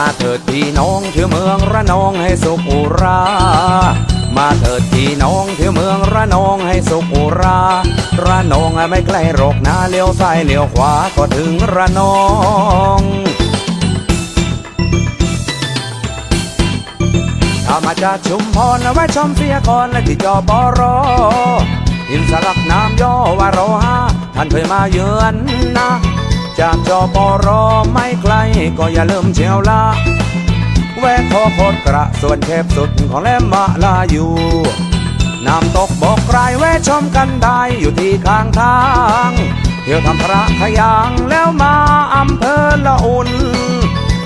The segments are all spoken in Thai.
มาเถิดพี่น้องเที่ยวเมืองระนองให้สุขอุรา มาเถิดพี่น้องเที่ยวเมืองระนองให้สุขอุรา ระนองไม่ใกล้โรกนาเลี้ยวซ้ายเลี้ยวขวาก็ถึงระนองถ้ามาจากชุมพรเอาไว้ชมเสียก่อนและที่จอปอรออินสลักน้ำย่อว่ารอห้าท่านเคยมาเยือนนะ จากจอปอรอไม่ไกลก็อย่าลืมเชียวละแวะขอโคตรกระส่วนเทพสุดของแหลมมาลาอยู่น้ำตกบอกไกลแวะชมกันได้อยู่ที่ข้างทางเที่ยวทำพระขยางแล้วมาอำเภอละอุ่น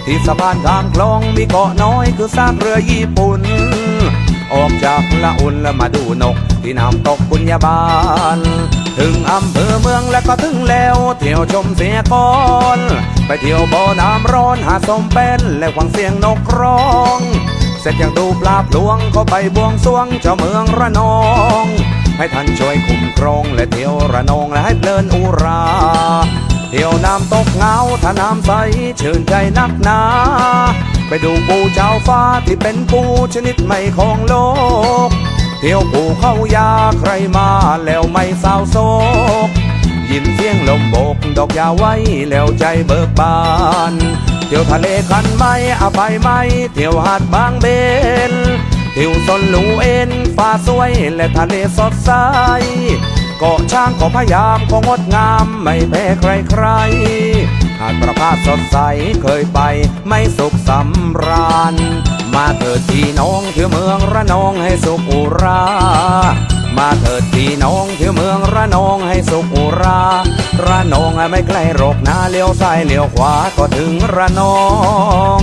ที่สะพานข้ามคลองมีเกาะน้อยคือซากเรือญี่ปุ่น ออกจากละอุ่นแล้วมาดูนกที่น้ำตกปุญญาบาล ถึงอำเภอเมืองแล้วก็ถึงแล้ว เที่ยวชมเสียก่อน ไปเที่ยวบ่อน้ำร้อนหาสมเป็นและฟังเสียงนกร้อง เสร็จยังดูปลาพลวงเข้าไปบวงสรวงเจ้าเมืองระนอง ให้ท่านช่วยคุ้มครองและเที่ยวระนองและให้เพลินอุรา เที่ยวน้ำตกเงาถ้าน้ำใสชื่นใจนักหนาไปดูปูเจ้าฟ้าที่เป็นปูชนิดไม่ของโลก เที่ยวปูเข้ายาใครมาแล้วไม่เศร้าโศกยินเสียงลมโบกดอกยาไว้แล้วใจเบิกบาน เที่ยวทะเลคันไม่อภัยไม่เที่ยวหาดบางเบนเที่ยวสนลูเอ็นฟ้าสวยและทะเลสดใสเกาะช้างก็พยายามก็งดงามไม่แพ้ใครใครหาดประพาสสดใสเคยไปไม่สุขสำราญ มาเถิดพี่น้องเถี่ยวเมืองระนองให้สุขอุรา มาเถิดพี่น้องเถี่ยวเมืองระนองให้สุขอุรา ระนองไม่ใกล้โรกนาเลี้ยวซ้ายเลี้ยวขวาก็ถึงระนอง